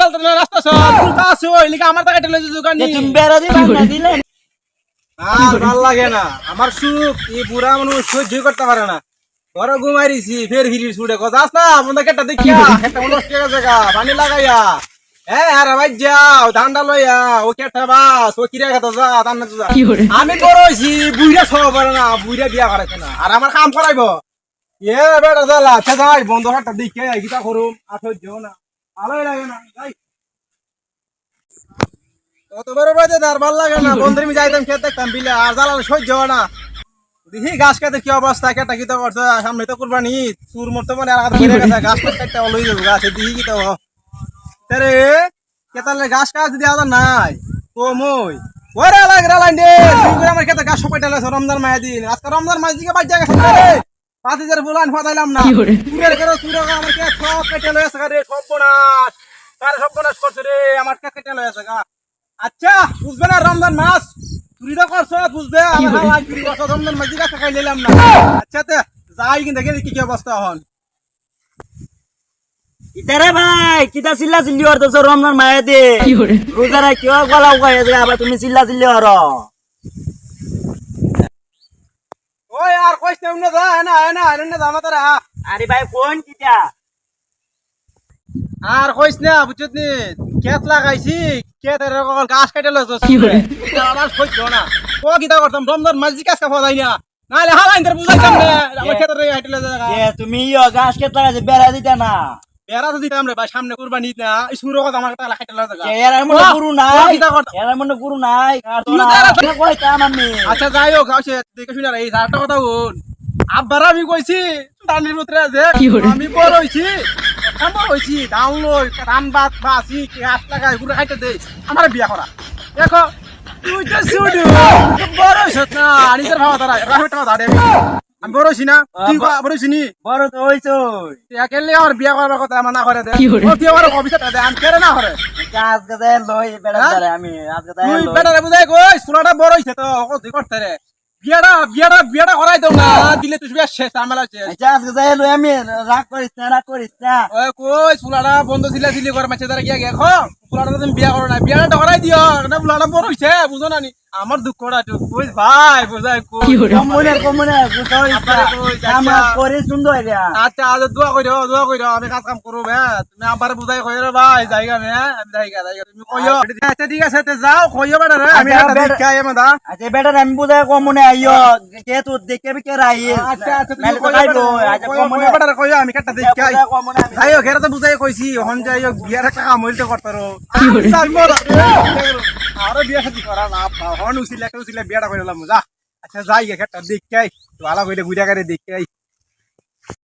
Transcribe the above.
চাল চাল না রাস্তা সব। তুলতা আছে ওই লিগা আমার টাকা টেলে দোকান। যে তুমি বেড়া দিবা না দিলে? আর ভালো লাগে না। আমার সুখ এই বুড়া মানুষ সহ্য করতে পারে না। ঘরে ঘুমাইছি ফের ফিরি ছুটে। কথা আস না বন্ধা কেটটা দেখিয়া একটা নষ্ট হয়ে গেছে গা পানি লাগাইয়া। হ্যাঁ আরে ভাই যাও ধানটা লইয়া। ও কেটে বাস ও কিরা খেতে যা ধান না যা আমি হইছি বুইরা সব পারে না বুইরা বিয়া করাইছে না। আর আমার কাম করাইব। এ বেটা জ্বালা যাই বন্ধ হাটটা দেখে গীতা করুম আর সহ্য না। ভালোই লাগে না যাই কতবার বাজে তার ভালো লাগে না। বন্ধুর আমি যাইতাম খেতে দেখতাম বিলে আর জ্বালালে সহ্য হয় না। দেখি গাছ খেতে কি অবস্থা কেটা কিতা করছে সামনে তো কুরবানি ঈদ, চুর মরতে মানে আর আধা মরে গেছে গাছ কাটতে লই যাব গাছে দিহি কিতা হ তারে কেতালে গাছ কাজ যদি আদা নাই। ওরে লাগ দে আমার খেতে গাছ সবাই রমজান মায়া দিন। আজকে রমজান মাস দিকে জায়গা রে পাঁচ হাজার বুলান ফাদাইলাম না। তুরের করে? তুরে আমার কে সব কেটে লয়েছে রে তার সব বনাস করছে রে আমার কে কেটে লয়েছে গা? আচ্ছা বুঝবে না রমজান মাস? চুরি তো করছ বুঝবে? আমার চুরি করছ রমজান মাস দিকে খাই নিলাম না। আচ্ছা তে যাই কিন্তু দেখে কি কি অবস্থা হন। ইতারে ভাই কিতা চিল্লা চিল্লি করতেছ রমজান মায়ে দে? রোজা রাখি গলা উগাই আবার তুমি চিল্লা চিল্লি হর ওই আর কইস না উন্নত যা না না না যা মাতারা আরে ভাই কোন কিতা আর কইস না বুঝছত নি? কেত লাগাইছি কেত এর কল গাছ কাটে লইছো আমার সহ্য না। ও কিতা করতাম রমজান দিকে কাজ খাওয়া যায় না। নাহলে হালাইন তোর বুঝাইতাম না আমার খেতে হাইটে লাগা তুমি গাছ কেটে লাগাইছে বেড়া দিতা না। বেড়া তো দিতাম রে ভাই সামনে কুরবানি না এই কথা আমার টালা খাইতে লাগা এর মনে গুরু নাই। এর মনে গুরু আচ্ছা যাই হোক আছে দেখে শুনে এই চারটা কথা বল। আব্বার আমি কইছি টানির ভিতরে যে আমি বড় হইছি। বড় হইছি। ধান লই ধান বাত বাসি গাছ লাগাই ঘুরে খাইতে দে। আমার বিয়া করা। দেখো তুই তো শুধু বড় হইছ না নিজের ভাবা তারা রাখবে টাকা দাঁড়ে আমি বড় হইছি না? তুই বড় হইছি নি বড় তো হইছো একেলে আমার বিয়া করার কথা আমার না করে দে। ও বিয়া করার দে আমি কেন না করে? গাছ গাছে লই বেড়া? ধরে আমি গাছ গাছে তুই লই। বুঝাই কই সুলাটা বড় হইছে তো ও করতে রে বিয়াটা বিয়াটা বিয়াটা করাই দাও না দিলে তুই বিয়া শেষ আমার আছে লই আমি রাগ করিস না রাগ করিস না। ওই কই সুলাটা বন্ধ ছিল দিলি করে মাছে তারা গিয়া গেখো সুলাটা তুমি বিয়া করো না বিয়াটা করাই দিও না বুলাটা বড় হইছে বুঝো না? নি আমার দুঃখটা তো কই ভাই বুঝাই কই কমনে কমনে আমার আচ্ছা। করে সুন্দর রে আচ্ছা আজ দোয়া কই দাও দোয়া কই দাও আমি কাজ কাম করব হ্যাঁ তুমি আবার বুঝাই কই রে ভাই জায়গা মে আমি জায়গা জায়গা তুমি কইও আচ্ছা ঠিক আছে তে যাও। কইও বেটা রে আমি আচ্ছা, একটা আচ্ছা আমি বুঝাই কমনে আইও কে তো দেখে বি কে রাই আচ্ছা আচ্ছা তুমি নাইলে তো কইও আচ্ছা কমনে। বেটা কইও আমি দেখাই তো বুঝাই কইছি হন বিয়ার একটা কাম হইতে করতারো উচিলে উচিলে বিয়াটা করে দিলাম যা। আচ্ছা যাই একটা দেখাই তো আলা কইলে বুঝা করে দেখাই